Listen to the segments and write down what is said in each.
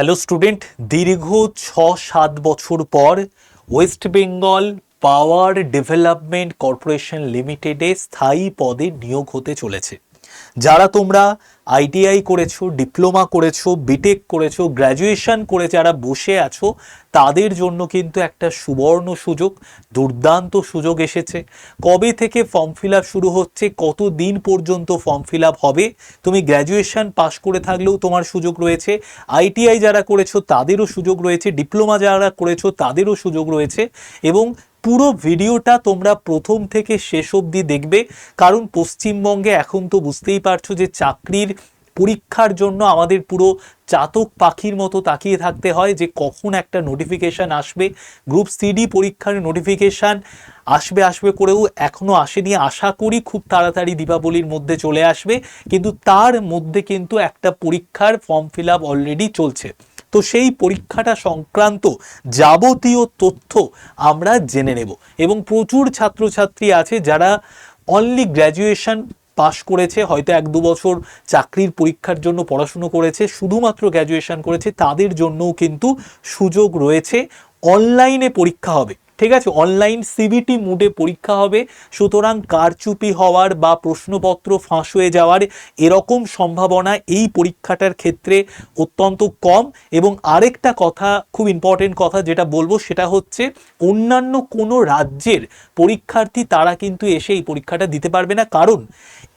Hello student দীর্ঘ ছ সাত বছর পর West Bengal Power Development Corporation লিমিটেডে স্থায়ী পদে নিয়োগ হতে চলেছে। যারা তোমরা আইটিআই করেছ, ডিপ্লোমা করেছ বিটেক করেছ গ্র্যাজুয়েশন করে যারা বসে আছো, তাদের জন্য কিন্তু একটা সুবর্ণ সুযোগ, দুর্দান্ত সুযোগ এসেছে। কবে থেকে ফর্ম ফিল শুরু হচ্ছে কত দিন পর্যন্ত ফর্ম ফিল হবে, তুমি গ্র্যাজুয়েশন পাশ করে থাকলেও তোমার সুযোগ রয়েছে। আইটিআই যারা করেছ, তাদেরও সুযোগ রয়েছে। ডিপ্লোমা যারা করেছ, তাদেরও সুযোগ রয়েছে। এবং পুরো ভিডিওটা তোমরা প্রথম থেকে শেষ অবধি দেখবে। কারণ পশ্চিমবঙ্গে এখন তো বুঝতেই পারছ যে চাকরির পরীক্ষার জন্য আমাদের পুরো চাতক পাখির মতো তাকিয়ে থাকতে হয় যে কখন একটা নোটিফিকেশান আসবে। গ্রুপ সিডি পরীক্ষার নোটিফিকেশান আসবে আসবে করেও এখনও আসেনি। আশা করি খুব তাড়াতাড়ি দীপাবলির মধ্যে চলে আসবে। কিন্তু তার মধ্যে কিন্তু একটা পরীক্ষার ফর্ম ফিল অলরেডি চলছে। তো সেই পরীক্ষাটা সংক্রান্ত যাবতীয় তথ্য আমরা জেনে নেব। এবং প্রচুর ছাত্রছাত্রী আছে যারা অনলি গ্র্যাজুয়েশন পাশ করেছে, হয়তো এক দু বছর চাকরির পরীক্ষার জন্য পড়াশুনো করেছে, শুধুমাত্র গ্র্যাজুয়েশন করেছে, তাদের জন্যও কিন্তু সুযোগ রয়েছে অনলাইনে পরীক্ষা হবে। ঠিক আছে অনলাইন সিবিটি মুডে পরীক্ষা হবে, সুতরাং কারচুপি হওয়ার বা প্রশ্নপত্র ফাঁস হয়ে যাওয়ার এরকম সম্ভাবনা এই পরীক্ষাটার ক্ষেত্রে অত্যন্ত কম। এবং আরেকটা কথা, খুব ইম্পর্টেন্ট কথা যেটা বলব, সেটা হচ্ছে অন্যান্য কোনো রাজ্যের পরীক্ষার্থী তারা কিন্তু এসে এই পরীক্ষাটা দিতে পারবে না। কারণ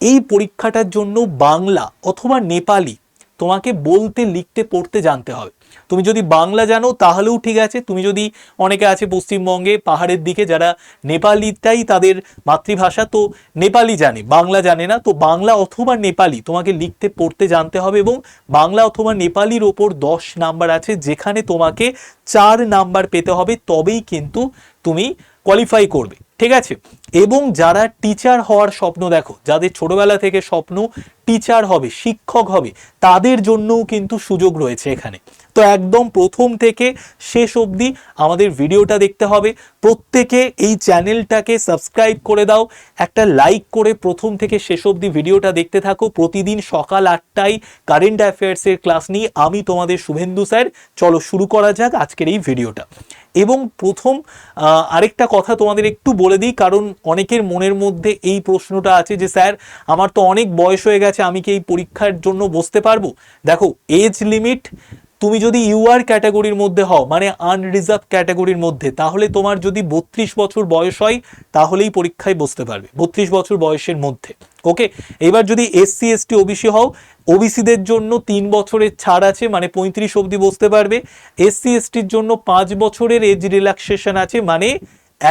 এই পরীক্ষাটার জন্য বাংলা অথবা নেপালি তোমাকে বলতে, লিখতে, পড়তে জানতে হবে। তুমি যদি বাংলা জানো, তাহলেও ঠিক আছে। তুমি যদি অনেকে আছে পশ্চিমবঙ্গে, পাহাড়ের দিকে, যারা নেপালিটাই তাদের মাতৃভাষা, তো নেপালি জানে, বাংলা জানে না, তো বাংলা অথবা নেপালি তোমাকে লিখতে, পড়তে জানতে হবে এবং বাংলা অথবা নেপালির ওপর দশ নাম্বার আছে, যেখানে তোমাকে চার নাম্বার পেতে হবে, তবেই কিন্তু তুমি কোয়ালিফাই করবে। ঠিক আছে? এবং যারা টিচার হওয়ার স্বপ্ন দেখো, যাদের ছোটবেলা থেকে স্বপ্ন টিচার হবে, শিক্ষক হবে, তাদের জন্যও কিন্তু সুযোগ রয়েছে এখানে। তো একদম প্রথম থেকে শেষ অবধি আমাদের ভিডিওটা দেখতে হবে। প্রত্যেকে এই চ্যানেলটাকে সাবস্ক্রাইব করে দাও, একটা লাইক করে প্রথম থেকে শেষ অবধি ভিডিওটা দেখতে থাকো। প্রতিদিন সকাল আটটায় কারেন্ট অ্যাফেয়ার্সের ক্লাস নিয়ে আমি তোমাদের শুভেন্দু স্যার। চলো শুরু করা যাক আজকের এই ভিডিওটা। এবং প্রথম আরেকটা কথা তোমাদের একটু বলে দিই, কারণ অনেকের মনের মধ্যে এই প্রশ্নটা আছে যে, স্যার, আমার তো অনেক বয়স হয়ে গেছে, আমি কি এই পরীক্ষার জন্য বসতে পারব? দেখো এজ লিমিট তুমি যদি ইউআর ক্যাটাগরির মধ্যে হও মানে আনরিজার্ভ ক্যাটাগরির মধ্যে, তাহলে তোমার যদি বত্রিশ বছর বয়স হয়, তাহলেই পরীক্ষায় বসতে পারবে, বত্রিশ বছর বয়সের মধ্যে ওকে এবার যদি এসসি এসটি ওবিসি হও ওবিসিদের জন্য তিন বছরের ছাড় আছে মানে পঁয়ত্রিশ অবধি বসতে পারবে এসসি এসটির জন্য পাঁচ বছরের এজ রিল্যাক্সেশন আছে মানে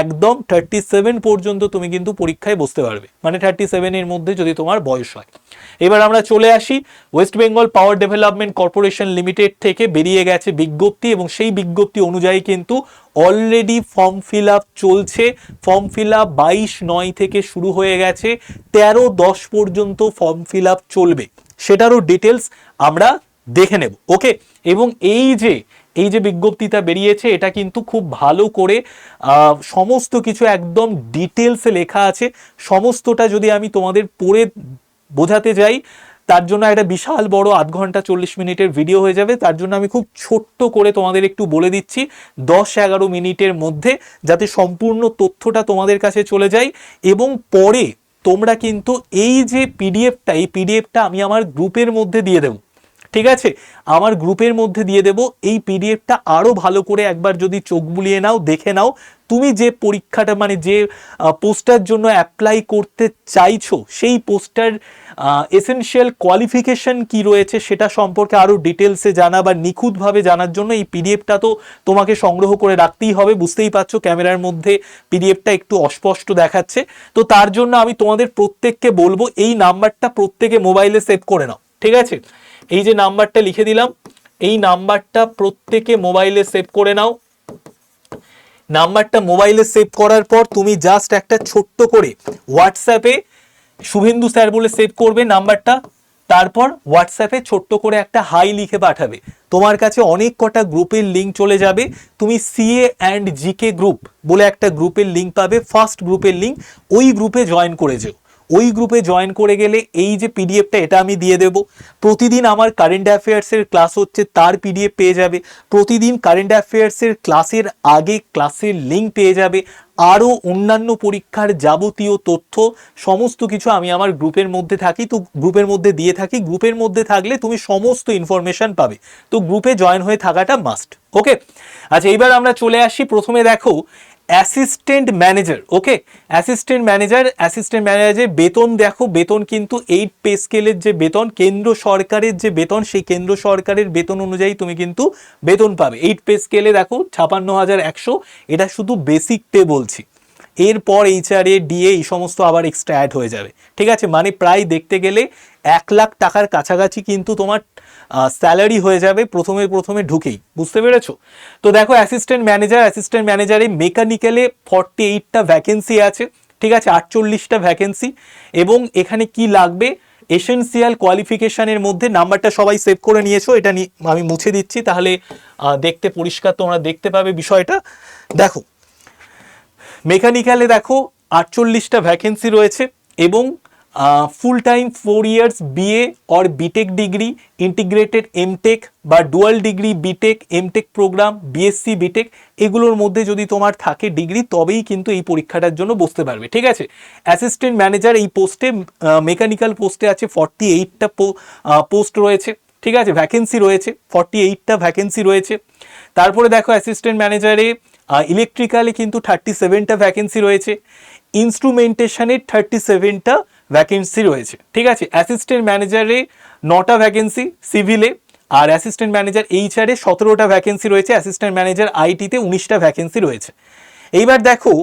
একদম থার্টি সেভেন পর্যন্ত তুমি কিন্তু পরীক্ষায় বসতে পারবে। মানে থার্টি সেভেনের মধ্যে যদি তোমার বয়স হয়। এবার আমরা চলে আসি West Bengal Power Development Corporation Limited থেকে বেরিয়ে গেছে বিজ্ঞপ্তি এবং সেই বিজ্ঞপ্তি অনুযায়ী কিন্তু অলরেডি ফর্ম ফিল আপ চলছে। ফর্ম ফিল আপ বাইশ নয় থেকে শুরু হয়ে গেছে। তেরো দশ পর্যন্ত ফর্ম ফিল আপ চলবে। সেটারও ডিটেলস আমরা দেখে নেব। ওকে এবং এই যে এই যে বিজ্ঞপ্তিটা বেরিয়েছে, এটা কিন্তু খুব ভালো করে সমস্ত কিছু একদম ডিটেলসে লেখা আছে। সমস্তটা যদি আমি তোমাদের পড়ে বোঝাতে যাই, তার জন্য একটা বিশাল বড় আধ ঘণ্টা চল্লিশ মিনিটের ভিডিও হয়ে যাবে। তার জন্য আমি খুব ছোট্ট করে তোমাদের একটু বলে দিচ্ছি, দশ এগারো মিনিটের মধ্যে যাতে সম্পূর্ণ তথ্যটা তোমাদের কাছে চলে যায়। এবং পরে তোমরা কিন্তু এই যে পিডিএফটা, এই পিডিএফটা আমি আমার গ্রুপের মধ্যে দিয়ে দেবো। ঠিক আছে? আমার গ্রুপের মধ্যে দিয়ে দেব। এই পিডিএফটা আরও ভালো করে একবার যদি চোখ বুলিয়ে নাও, দেখে নাও, তুমি যে পরীক্ষাটা মানে যে পোস্টার জন্য অ্যাপ্লাই করতে চাইছো, সেই পোস্টার এসেনশিয়াল কোয়ালিফিকেশন কি রয়েছে সেটা সম্পর্কে আরও ডিটেলসে জানা বা নিখুঁতভাবে জানার জন্য এই পিডিএফটা তো তোমাকে সংগ্রহ করে রাখতেই হবে। বুঝতেই পারছ ক্যামেরার মধ্যে পিডিএফটা একটু অস্পষ্ট দেখাচ্ছে। তো তার জন্য আমি তোমাদের প্রত্যেককে বলব, এই নাম্বারটা প্রত্যেকে মোবাইলে সেভ করে নাও, ঠিক আছে? এই যে নাম্বারটা লিখে দিলাম, এই নাম্বারটা প্রত্যেকে মোবাইলে সেভ করে নাও। নাম্বারটা মোবাইলে সেভ করার পর তুমি জাস্ট একটা ছোট্ট করে হোয়াটসঅ্যাপে শুভেন্দু স্যার বলে সেভ করবে নাম্বারটা, তারপর হোয়াটসঅ্যাপে ছোট্ট করে একটা হাই লিখে পাঠাবে। তোমার কাছে অনেক কটা গ্রুপের লিঙ্ক চলে যাবে। তুমি সিএ অ্যান্ড জিকে গ্রুপ বলে একটা গ্রুপের লিঙ্ক পাবে ফার্স্ট গ্রুপের লিঙ্ক ওই গ্রুপে জয়েন করে যেও। ওই গ্রুপে জয়েন করে গেলে এই যে পিডিএফটা এটা আমি দিয়ে দেব। প্রতিদিন আমার কারেন্ট অ্যাফেয়ার্সের ক্লাস হচ্ছে, তার পিডিএফ পেয়ে যাবে। প্রতিদিন কারেন্ট অ্যাফেয়ার্সের ক্লাসের আগে ক্লাসের লিঙ্ক পেয়ে যাবে। আরও অন্যান্য পরীক্ষার যাবতীয় তথ্য, সমস্ত কিছু আমি আমার গ্রুপের মধ্যে থাকি। তো গ্রুপের মধ্যে দিয়ে থাকি। গ্রুপের মধ্যে থাকলে তুমি সমস্ত ইনফরমেশন পাবে। তো গ্রুপে জয়েন হয়ে থাকাটা মাস্ট ওকে আচ্ছা এইবার আমরা চলে আসি। প্রথমে দেখো assistant manager okay assistant manager, assistant ম্যানেজারের বেতন, দেখো, বেতন কিন্তু এইট পে স্কেলের যে বেতন, কেন্দ্র সরকারের যে বেতন, সেই কেন্দ্র সরকারের বেতন অনুযায়ী তুমি কিন্তু বেতন পাবে। এইট পে স্কেলে দেখো, ছাপান্ন হাজার একশো, এটা শুধু বেসিক পে বলছি। এরপর এইচআরএ ডিএ এই সমস্ত আবার এক্সট্রা অ্যাড হয়ে যাবে। ঠিক আছে? মানে প্রায় দেখতে গেলে এক লাখ টাকার কাছাকাছি কিন্তু তোমার স্যালারি হয়ে যাবে প্রথমে প্রথমে ঢুকেই, বুঝতে পেরেছ? তো দেখো অ্যাসিস্ট্যান্ট ম্যানেজার অ্যাসিস্ট্যান্ট ম্যানেজারে মেকানিক্যালে ফর্টি এইটটা ভ্যাকেন্সি আছে, ঠিক আছে? আটচল্লিশটা ভ্যাকেন্সি এবং এখানে কি লাগবে? এসেন্সিয়াল কোয়ালিফিকেশানের মধ্যে নাম্বারটা সবাই সেভ করে নিয়েছো, এটা আমি মুছে দিচ্ছি, তাহলে দেখতে পরিষ্কার তোমরা দেখতে পাবে বিষয়টা। দেখো মেকানিক্যালে দেখো আটচল্লিশটা ভ্যাকেন্সি রয়েছে এবং full time four years BA or BTech degree integrated MTech বা dual degree BTech MTech program BSc BTech এগুলোর মধ্যে যদি তোমার থাকে ডিগ্রি তবেই কিন্তু এই পরীক্ষাটার জন্য বসতে পারবে, ঠিক আছে? অ্যাসিস্ট্যান্ট ম্যানেজার এই পোস্টে মেকানিক্যাল পোস্টে আছে ফর্টি এইটটা পোস্ট রয়েছে, ঠিক আছে? ভ্যাকেন্সি রয়েছে ফর্টি এইটটা ভ্যাকেন্সি রয়েছে। তারপরে দেখো অ্যাসিস্ট্যান্ট ম্যানেজারে ইলেকট্রিক্যালে কিন্তু থার্টি সেভেনটা ভ্যাকেন্সি রয়েছে। ইনস্ট্রুমেন্টেশনের থার্টি সেভেনটা ভ্যাকেন্সি রয়েছে। ঠিক আছে? অ্যাসিস্ট্যান্ট ম্যানেজারে নটা ভ্যাকেন্সি সিভিলে আর অ্যাসিস্ট্যান্ট ম্যানেজার এইচআরে সতেরোটা ভ্যাকেন্সি রয়েছে। অ্যাসিস্ট্যান্ট ম্যানেজার আইটিতে উনিশটা ভ্যাকেন্সি রয়েছে। এইবার দেখো,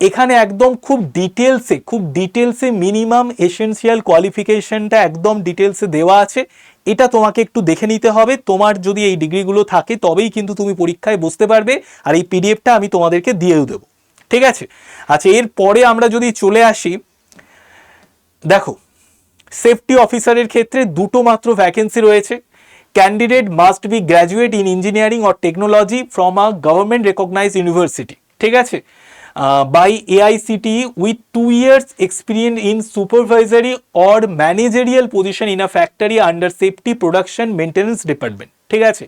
এখানে একদম খুব ডিটেলসে খুব ডিটেলসে মিনিমাম এসেন্সিয়াল কোয়ালিফিকেশনটা একদম ডিটেলসে দেওয়া আছে। এটা তোমাকে একটু দেখে নিতে হবে। তোমার যদি এই ডিগ্রিগুলো থাকে, তবেই কিন্তু তুমি পরীক্ষায় বসতে পারবে। আর এই পিডিএফটা আমি তোমাদেরকে দিয়েও দেবো। ঠিক আছে? আচ্ছা এরপরে আমরা যদি চলে আসি দেখো সেফটি অফিসারের ক্ষেত্রে দুটো মাত্র ভ্যাকেন্সি রয়েছে। Candidate must be graduate in engineering or technology from a government recognise university ঠিক আছে? By AICTE with two years experience in supervisory or managerial position in a factory under safety production maintenance department ঠিক আছে?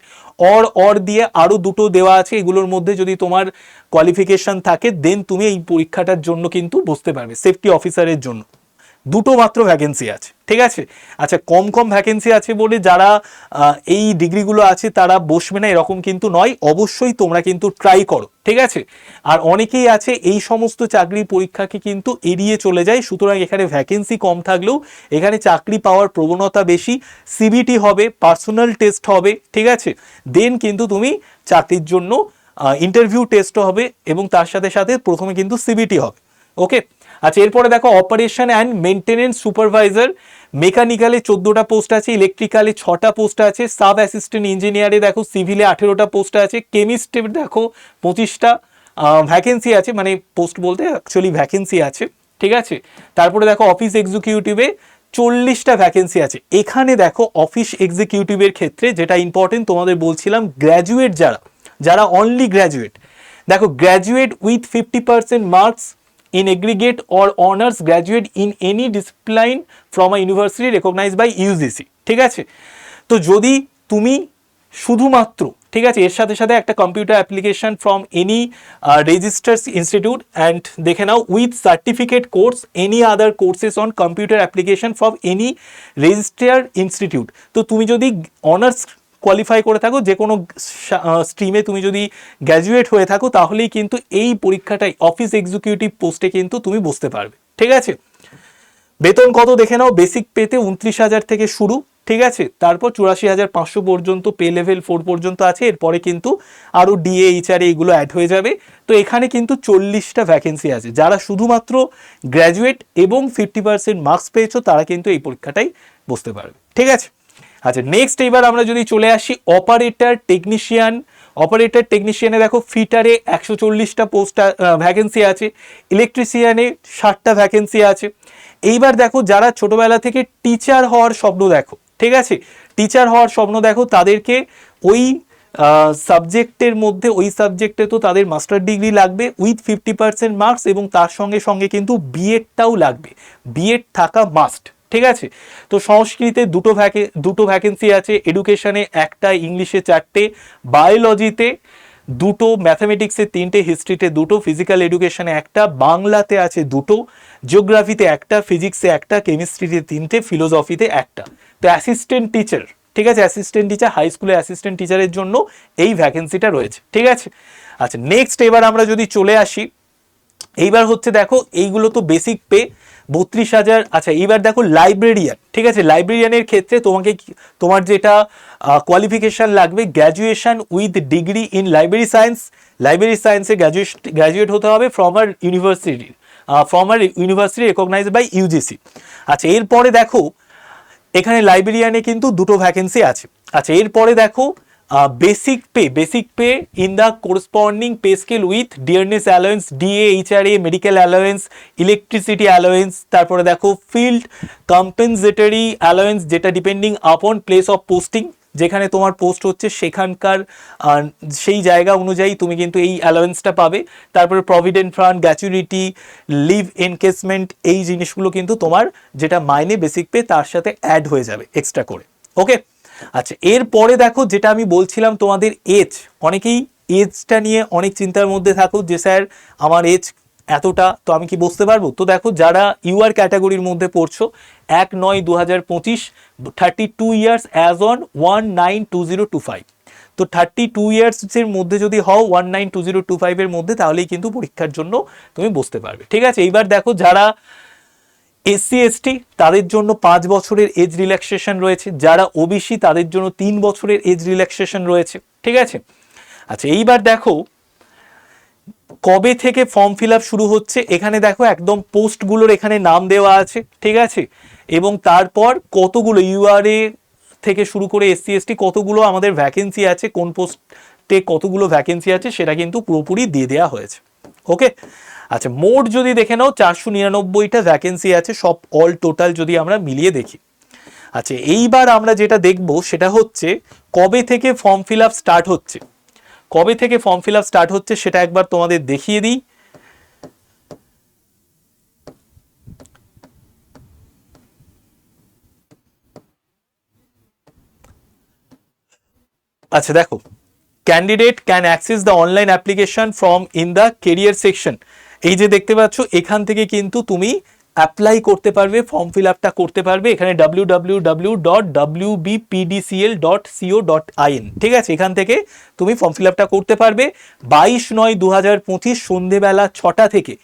Or or দিয়ে আরও দুটো দেওয়া আছে, এগুলোর মধ্যে যদি তোমার কোয়ালিফিকেশন থাকে দেন তুমি এই পরীক্ষাটার জন্য কিন্তু বসতে পারবে সেফটি অফিসারের জন্য। দুটো মাত্র ভ্যাকেন্সি আছে, ঠিক আছে? আচ্ছা কম কম ভ্যাকেন্সি আছে বলে যারা এই ডিগ্রিগুলো আছে তারা বসবে না, এরকম কিন্তু নয়। অবশ্যই তোমরা কিন্তু ট্রাই করো, ঠিক আছে? আর অনেকেই আছে, এই সমস্ত চাকরির পরীক্ষাকে কিন্তু এড়িয়ে চলে যায়, সুতরাং এখানে ভ্যাকেন্সি কম থাকলেও এখানে চাকরি পাওয়ার প্রবণতা বেশি সিবিটি হবে পার্সোনাল টেস্ট হবে, ঠিক আছে? দেন কিন্তু তুমি চাকরির জন্য ইন্টারভিউ টেস্টও হবে এবং তার সাথে সাথে প্রথমে কিন্তু সিবিটি হবে ওকে আচ্ছা এরপরে দেখো অপারেশন অ্যান্ড মেনটেনেন্স সুপারভাইজার মেকানিক্যালে চোদ্দোটা পোস্ট আছে ইলেকট্রিক্যালে ছটা পোস্ট আছে সাব অ্যাসিস্ট্যান্ট ইঞ্জিনিয়ারে দেখো সিভিলে আঠেরোটা পোস্ট আছে কেমিস্ট্রি দেখো পঁচিশটা ভ্যাকেন্সি আছে মানে পোস্ট বলতে অ্যাকচুয়ালি ভ্যাকেন্সি আছে, ঠিক আছে? তারপরে দেখো অফিস এক্সিকিউটিভে চল্লিশটা ভ্যাকেন্সি আছে। এখানে দেখো অফিস এক্সিকিউটিভের ক্ষেত্রে যেটা ইম্পর্টেন্ট তোমাদের বলছিলাম গ্র্যাজুয়েট যারা যারা অনলি গ্র্যাজুয়েট দেখো graduate with fifty percent marks in aggregate or honors graduate in any discipline from a university recognized by UGC ঠিক আছে? তো যদি তুমি শুধুমাত্র, ঠিক আছে, এর সাথে সাথে একটা computer application from any registers institute and দেখে নাও with certificate course any other courses on computer application from any register institute তো তুমি যদি অনার্স কোয়ালিফাই করে থাকো, যে কোনো স্ট্রিমে তুমি যদি গ্র্যাজুয়েট হয়ে থাকো, তাহলেই কিন্তু এই পরীক্ষাটাই অফিস এক্সিকিউটিভ পোস্টে কিন্তু তুমি বসতে পারবে। ঠিক আছে? বেতন কত দেখে নাও বেসিক পেতে উনত্রিশ হাজার থেকে শুরু, ঠিক আছে? তারপর চুরাশি হাজার পাঁচশো পর্যন্ত পে লেভেল ফোর পর্যন্ত আছে, এরপরে কিন্তু আরও ডিএ এইচআরএ এগুলো অ্যাড হয়ে যাবে। তো এখানে কিন্তু চল্লিশটা ভ্যাকেন্সি আছে। যারা শুধুমাত্র গ্র্যাজুয়েট এবং ফিফটি পার্সেন্ট মার্কস পেয়েছ, তারা কিন্তু এই পরীক্ষাটাই বসতে পারবে। ঠিক আছে? আচ্ছা নেক্সট এবার আমরা যদি চলে আসি অপারেটর টেকনিশিয়ান অপারেটর টেকনিশিয়ানে দেখো ফিটারে একশো চল্লিশটা পোস্ট ভ্যাকেন্সি আছে ইলেকট্রিশিয়ানে ষাটটা ভ্যাকেন্সি আছে। এইবার দেখো যারা ছোটবেলা থেকে টিচার হওয়ার স্বপ্ন দেখো, ঠিক আছে? টিচার হওয়ার স্বপ্ন দেখো তাদেরকে ওই সাবজেক্টের মধ্যে, ওই সাবজেক্টে তো তাদের মাস্টার ডিগ্রি লাগবে উইথ ফিফটি পার্সেন্ট মার্কস এবং তার সঙ্গে সঙ্গে কিন্তু বিএডটাও লাগবে। বিএড থাকা মাস্ট ঠিক আছে? তো সংস্কৃতে দুটো ভ্যাকে দুটো ভ্যাকেন্সি আছে। এডুকেশনে একটা ইংলিশে চারটে বায়োলজিতে দুটো ম্যাথামেটিক্সে তিনটে হিস্ট্রিতে দুটো ফিজিক্যাল এডুকেশনে একটা বাংলাতে আছে দুটো জিওগ্রাফিতে একটা ফিজিক্সে একটা কেমিস্ট্রিতে তিনটে ফিলোসফিতে একটা। তো অ্যাসিস্ট্যান্ট টিচার ঠিক আছে? অ্যাসিস্ট্যান্ট টিচার হাই স্কুলে অ্যাসিস্ট্যান্ট টিচারের জন্য এই ভ্যাকেন্সিটা রয়েছে। ঠিক আছে? আচ্ছা নেক্সট এবার আমরা যদি চলে আসি, এইবার হচ্ছে দেখো, এইগুলো তো বেসিক পে বত্রিশ হাজার আচ্ছা এইবার দেখো লাইব্রেরিয়ান ঠিক আছে? লাইব্রেরিয়ানের ক্ষেত্রে তোমাকে তোমার যেটা কোয়ালিফিকেশন লাগবে graduation with degree in library science library সায়েন্সে গ্র্যাজুয়েট গ্র্যাজুয়েট হতে হবে from a university from a university recognise by UGC আচ্ছা এরপরে দেখো, এখানে লাইব্রেরিয়ানে কিন্তু দুটো ভ্যাকেন্সি আছে। আচ্ছা এরপরে দেখো basic pay basic pay in the corresponding pay scale with dearness allowance DA HRA medical allowance electricity allowance তারপরে দেখো ফিল্ড কম্পেনসেটরি অ্যালোয়েন্স যেটা depending upon place of posting যেখানে তোমার পোস্ট হচ্ছে সেখানকার সেই জায়গা অনুযায়ী তুমি কিন্তু এই অ্যালাউয়েন্সটা পাবে। তারপরে provident fund gratuity leave encashment এই জিনিসগুলো কিন্তু তোমার যেটা মাইনে বেসিক পে তার সাথে অ্যাড হয়ে যাবে এক্সট্রা করে। ওকে আচ্ছা এরপরে দেখো যেটা আমি বলছিলাম তোমাদের এজ অনেকেই এজটা নিয়ে অনেক চিন্তার মধ্যে থাকো যে, স্যার, আমার এজ এতটা, তো আমি কি বুঝতে পারব? তো দেখো, যারা ইউআর ক্যাটাগরির মধ্যে পড়ছো, এক নয় দু হাজার পঁচিশ thirty two years as on one nine two zero two five তো থার্টি টু ইয়ার্সের মধ্যে যদি হও one nine two zero two ফাইভের মধ্যে, তাহলেই কিন্তু পরীক্ষার জন্য তুমি বুঝতে পারবে। ঠিক আছে, এইবার দেখো যারা এসসি, এসটি তাদের জন্য পাঁচ বছরের এজ রিল্যাক্সেশন রয়েছে। যারা ওবিসি, তাদের জন্য তিন বছরের এজ রিল্যাক্সেশন রয়েছে। ঠিক আছে? আচ্ছা এইবার দেখো কবে থেকে ফর্ম ফিল শুরু হচ্ছে। এখানে দেখো একদম পোস্টগুলোর এখানে নাম দেওয়া আছে। ঠিক আছে? এবং তারপর কতগুলো ইউআরএ থেকে শুরু করে এসসি, এসটি, কতগুলো আমাদের ভ্যাকেন্সি আছে, কোন পোস্টে কতগুলো ভ্যাকেন্সি আছে, সেটা কিন্তু পুরোপুরি দিয়ে দেওয়া হয়েছে। ওকে আচ্ছা মোট যদি দেখে নাও, চারশো নিরানব্বইটা ভ্যাকেন্সি আছে, সব অল টোটাল যদি আমরা মিলিয়ে দেখি। আচ্ছা এইবার আমরা যেটা দেখব, সেটা হচ্ছে কবে থেকে ফর্ম ফিল আপ স্টার্ট হচ্ছে। কবে থেকে ফর্ম ফিল আপ স্টার্ট হচ্ছে, সেটা একবার তোমাদের দেখিয়ে দিই। আচ্ছা দেখো candidate can access the online application form in the career section এই যে দেখতে পাচ্ছ, এখান থেকে কিন্তু তুমি অ্যাপ্লাই করতে পারবে ফর্ম ফিল আপটা করতে পারবে। এখানে W W dot dot co dot ঠিক আছে? এখান থেকে তুমি ফর্ম ফিল আপটা করতে পারবে। বাইশ নয় দু হাজার পঁচিশ সন্ধেবেলা ছটা থেকে।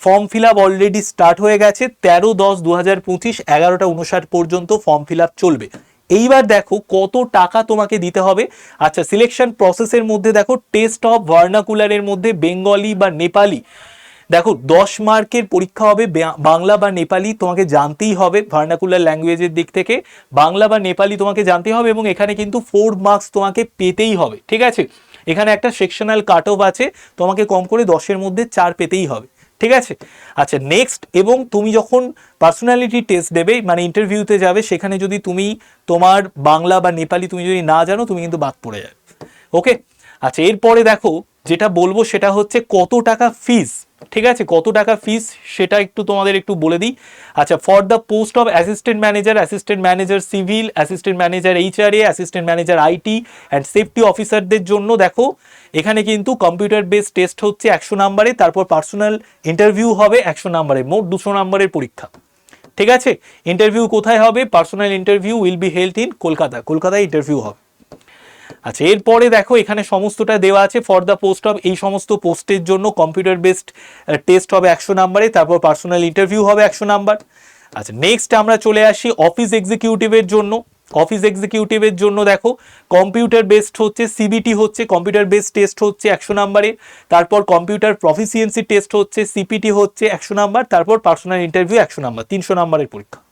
Form fill up already start হয়ে গেছে। তেরো দশ দু হাজার পঁচিশ এগারোটা উনষাট পর্যন্ত ফর্ম ফিল আপ চলবে। এইবার দেখো কত টাকা তোমাকে দিতে হবে। আচ্ছা সিলেকশন প্রসেসের মধ্যে দেখো টেস্ট অফ ভার্নাকুলারের মধ্যে বেঙ্গলি বা নেপালি দেখো, দশ মার্কের পরীক্ষা হবে বাংলা বা নেপালি তোমাকে জানতেই হবে ভার্নাকুলার ল্যাঙ্গুয়েজের দিক থেকে। বাংলা বা নেপালি তোমাকে জানতেই হবে এবং এখানে কিন্তু ফোর মার্কস তোমাকে পেতেই হবে, ঠিক আছে? এখানে একটা সেকশনাল কাট অফ আছে, তোমাকে কম করে দশের মধ্যে চার পেতেই হবে, ঠিক আছে? আচ্ছা নেক্সট এবং তুমি যখন পার্সোনালিটি টেস্ট দেবে মানে ইন্টারভিউতে যাবে, সেখানে যদি তুমি তোমার বাংলা বা নেপালি তুমি যদি না জানো, তুমি কিন্তু বাদ পড়ে যাবে ওকে আচ্ছা এরপরে দেখো যেটা বলব সেটা হচ্ছে কত টাকা ফিস ঠিক আছে? কত টাকা ফিস সেটা একটু তোমাদের একটু বলে দিই। আচ্ছা for the post of assistant manager assistant manager civil assistant manager HRA assistant manager IT and safety অফিসারদের জন্য দেখো, এখানে কিন্তু কম্পিউটার বেস টেস্ট হচ্ছে একশো নাম্বারে তারপর পার্সোনাল ইন্টারভিউ হবে একশো নাম্বারে মোট দুশো নাম্বারের পরীক্ষা। ঠিক আছে? ইন্টারভিউ কোথায় হবে? Personal interview will be held in Kolkata. কলকাতায় ইন্টারভিউ হবে। আচ্ছা এরপরে দেখো, এখানে সমস্তটা দেওয়া আছে। ফর দ্য পোস্ট অফ এই সমস্ত পোস্টের জন্য কম্পিউটার বেসড টেস্ট হবে একশো নাম্বারে, তারপর পার্সোনাল ইন্টারভিউ হবে একশো নাম্বার। আচ্ছা নেক্সট আমরা চলে আসি অফিস এক্সিকিউটিভের জন্য। অফিস এক্সিকিউটিভের জন্য দেখো কম্পিউটার বেসড হচ্ছে সিবিটি হচ্ছে কম্পিউটার বেসড টেস্ট হচ্ছে একশো নাম্বারে। তারপর কম্পিউটার প্রফিসিয়েন্সি টেস্ট হচ্ছে সিপিটি হচ্ছে একশো নাম্বার। তারপর পার্সোনাল ইন্টারভিউ একশো নাম্বার, তিনশো নাম্বারের পরীক্ষা।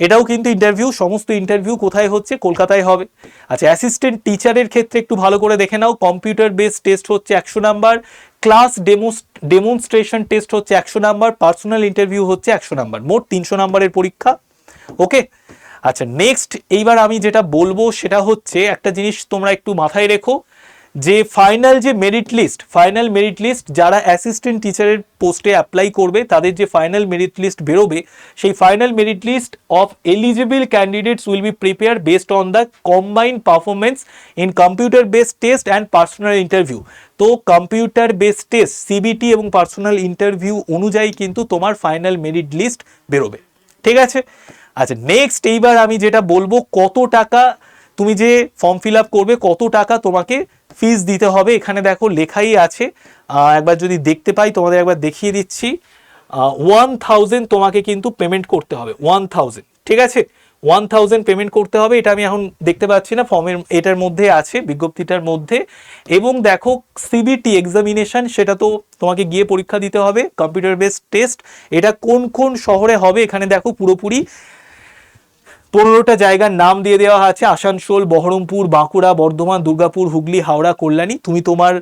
এটাও কিন্তু ইন্টারভিউ সমস্ত ইন্টারভিউ কোথায় হচ্ছে, কলকাতায় হবে। আচ্ছা অ্যাসিস্ট্যান্ট টিচারের ক্ষেত্রে একটু ভালো করে দেখে নাও কম্পিউটার বেস টেস্ট হচ্ছে একশো number class demos demonstration test হচ্ছে একশো নাম্বার পার্সোনাল ইন্টারভিউ হচ্ছে একশো নাম্বার, মোট তিনশো নাম্বারের পরীক্ষা ওকে আচ্ছা নেক্সট এইবার আমি যেটা বলব সেটা হচ্ছে একটা জিনিস তোমরা একটু মাথায় রেখো যে ফাইনাল যে merit list final merit list যারা অ্যাসিস্ট্যান্ট টিচারের পোস্টে অ্যাপ্লাই করবে, তাদের যে ফাইনাল মেরিট লিস্ট বেরোবে, সেই final merit list of eligible candidates will be prepare based on the combined performance in computer based test and personal interview তো computer based test CBT এবং পার্সোনাল ইন্টারভিউ অনুযায়ী কিন্তু তোমার ফাইনাল মেরিট লিস্ট বেরোবে। ঠিক আছে? আচ্ছা নেক্সট এইবার আমি যেটা বলব, কত টাকা তুমি যে ফর্ম ফিল করবে, কত টাকা তোমাকে ফিস দিতে হবে, এখানে দেখো লেখাই আছে। একবার যদি দেখতে পাই, তোমাদের একবার দেখিয়ে দিচ্ছি। ওয়ান থাউজেন্ড তোমাকে কিন্তু পেমেন্ট করতে হবে ওয়ান থাউজেন্ড ঠিক আছে? ওয়ান থাউজেন্ড পেমেন্ট করতে হবে, এটা আমি এখন দেখতে পাচ্ছি না ফর্মের এটার মধ্যে আছে, বিজ্ঞপ্তিটার মধ্যে। এবং দেখো সিবিটি এক্সামিনেশন সেটা তো তোমাকে গিয়ে পরীক্ষা দিতে হবে কম্পিউটার বেসড টেস্ট এটা কোন কোন শহরে হবে, এখানে দেখো পুরোপুরি পনেরোটা জায়গার নাম দিয়ে দেওয়া আছে। আসানসোল, বহরমপুর, বাঁকুড়া, বর্ধমান, দুর্গাপুর, হুগলি, হাওড়া, কল্যাণী। তুমি তোমার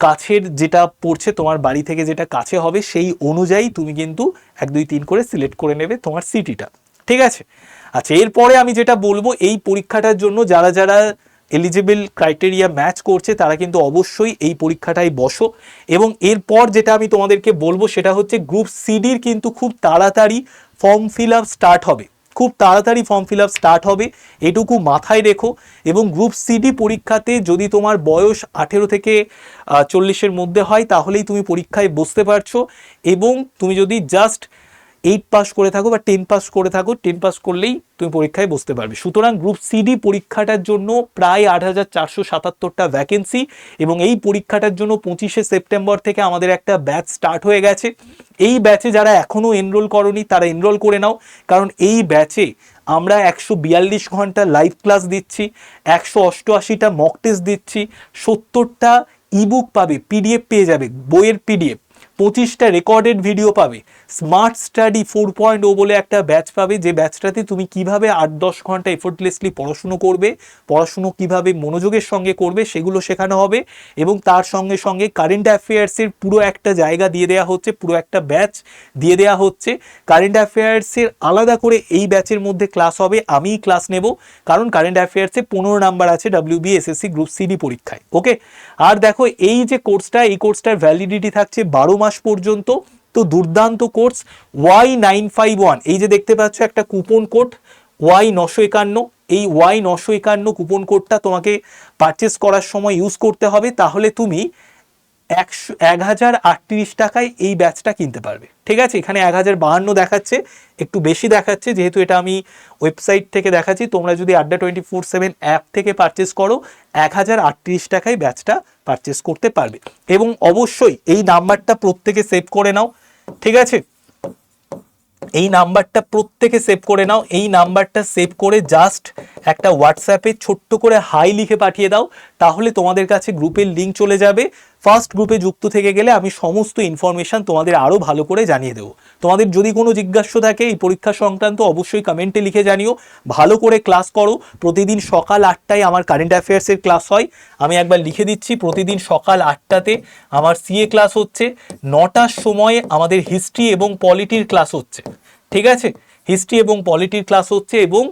কাছের যেটা পড়ছে, তোমার বাড়ি থেকে যেটা কাছে হবে, সেই অনুযায়ী তুমি কিন্তু এক, দুই, তিন করে সিলেক্ট করে নেবে তোমার সিটিটা। ঠিক আছে? আচ্ছা এরপরে আমি যেটা বলব, এই পরীক্ষাটার জন্য যারা যারা এলিজিবল ক্রাইটেরিয়া ম্যাচ করছে, তারা কিন্তু অবশ্যই এই পরীক্ষাটায় বসো। এবং এরপর যেটা আমি তোমাদেরকে বলব, সেটা হচ্ছে গ্রুপ সিডির কিন্তু খুব তাড়াতাড়ি ফর্ম ফিল আপ স্টার্ট হবে। খুব তাড়াতাড়ি ফর্ম ফিল আপ স্টার্ট হবে। এটুকু মাথায় রেখো এবং গ্রুপ সিডি পরীক্ষাতে যদি তোমার বয়স আঠেরো থেকে চল্লিশের মধ্যে হয়, তাহলেই তুমি পরীক্ষায় বসতে পারছ এবং তুমি যদি জাস্ট এইট পাস করে থাকো বা টেন পাস করে থাকো টেন পাস করলেই তুমি পরীক্ষায় বসতে পারবে। সুতরাং গ্রুপ সিডি পরীক্ষাটার জন্য প্রায় আট হাজার চারশো সাতাত্তরটা ভ্যাকেন্সি এবং এই পরীক্ষাটার জন্য পঁচিশে সেপ্টেম্বর থেকে আমাদের একটা ব্যাচ স্টার্ট হয়ে গেছে। এই ব্যাচে যারা এখনও এনরোল করনি, তারা এনরোল করে নাও। কারণ এই ব্যাচে আমরা একশো বিয়াল্লিশ ঘণ্টা লাইভ ক্লাস দিচ্ছি, একশো অষ্টআশিটা মক টেস্ট দিচ্ছি, সত্তরটা ইবুক পাবে পিডিএফ পেয়ে যাবে, বইয়ের পিডিএফ পঁচিশটা রেকর্ডেড ভিডিও পাবে। স্মার্ট স্টাডি ফোর পয়েন্ট ও বলে একটা ব্যাচ পাবে। যে ব্যাচটাতে তুমি কীভাবে আট দশ ঘণ্টা এফোর্টলেসলি পড়াশুনো করবে, পড়াশুনো কীভাবে মনোযোগের সঙ্গে করবে, সেগুলো শেখানো হবে এবং তার সঙ্গে সঙ্গে কারেন্ট অ্যাফেয়ার্সের পুরো একটা জায়গা দিয়ে দেওয়া হচ্ছে, পুরো একটা ব্যাচ দিয়ে দেওয়া হচ্ছে। কারেন্ট অ্যাফেয়ার্সের আলাদা করে এই ব্যাচের মধ্যে ক্লাস হবে, আমিই ক্লাস নেব, কারণ কারেন্ট অ্যাফেয়ার্সে পনেরো নাম্বার আছে ডাব্লিউবি এসএসসি গ্রুপ সিডি পরীক্ষায় ওকে আর দেখো, এই যে কোর্সটা এই কোর্সটার ভ্যালিডিটি থাকছে বারো মাস পর্যন্ত। তো দুর্দান্ত course Y nine five one এই যে দেখতে পাচ্ছ একটা কুপন কোড ওয়াই নশো একান্ন। এই ওয়াই নশো একান্ন কুপন কোডটা তোমাকে পারচেস করার সময় ইউজ করতে হবে, তাহলে তুমি একশো এক হাজার আটত্রিশ টাকায় এই ব্যাচটা কিনতে পারবে। ঠিক আছে? এখানে এক হাজার বাহান্ন দেখাচ্ছে, একটু বেশি দেখাচ্ছে, যেহেতু এটা আমি ওয়েবসাইট থেকে দেখাচ্ছি, তোমরা যদি Adda twenty four seven app থেকে পারচেস করো এক হাজার আটত্রিশ টাকায় ব্যাচটা পারচেস করতে পারবে। এবং অবশ্যই এই নাম্বারটা প্রত্যেকে সেভ করে নাও ঠিক আছে? এই নাম্বারটা প্রত্যেকে সেভ করে নাও। এই নাম্বারটা সেভ করে জাস্ট একটা হোয়াটসঅ্যাপে ছোট্ট করে হাই লিখে পাঠিয়ে দাও। তাহলে তোমাদের কাছে গ্রুপের লিঙ্ক চলে যাবে। ফার্স্ট গ্রুপে যুক্ত থেকে গেলে আমি সমস্ত ইনফরমেশন তোমাদের আরও ভালো করে জানিয়ে দেবো। তোমাদের যদি কোনো জিজ্ঞাসা থাকে এই পরীক্ষা সংক্রান্ত, অবশ্যই কমেন্টে লিখে জানিও। ভালো করে ক্লাস করো। প্রতিদিন সকাল আটটায় আমার কারেন্ট অ্যাফেয়ার্সের ক্লাস হয়। আমি একবার লিখে দিচ্ছি, প্রতিদিন সকাল আটটাতে আমার সিএ ক্লাস হচ্ছে। নটার সময়ে আমাদের হিস্ট্রি এবং পলিটির ক্লাস হচ্ছে। ঠিক আছে? হিস্ট্রি এবং পলিটির ক্লাস হচ্ছে এবং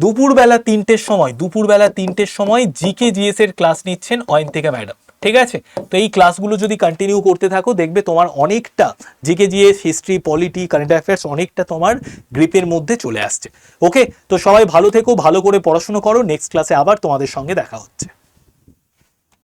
দুপুরবেলা তিনটের সময়, দুপুরবেলা তিনটের সময় জিকে জিএস এর ক্লাস নিচ্ছেন অয়ন্তিকা ম্যাডাম ঠিক আছে? তো এই ক্লাসগুলো যদি কন্টিনিউ করতে থাকো, দেখবে তোমার অনেকটা GK GS history polity current affairs অনেকটা তোমার গ্রিপের মধ্যে চলে আসছে। ওকে তো সবাই ভালো থেকো, ভালো করে পড়াশুনো করো। নেক্সট ক্লাসে আবার তোমাদের সঙ্গে দেখা হচ্ছে।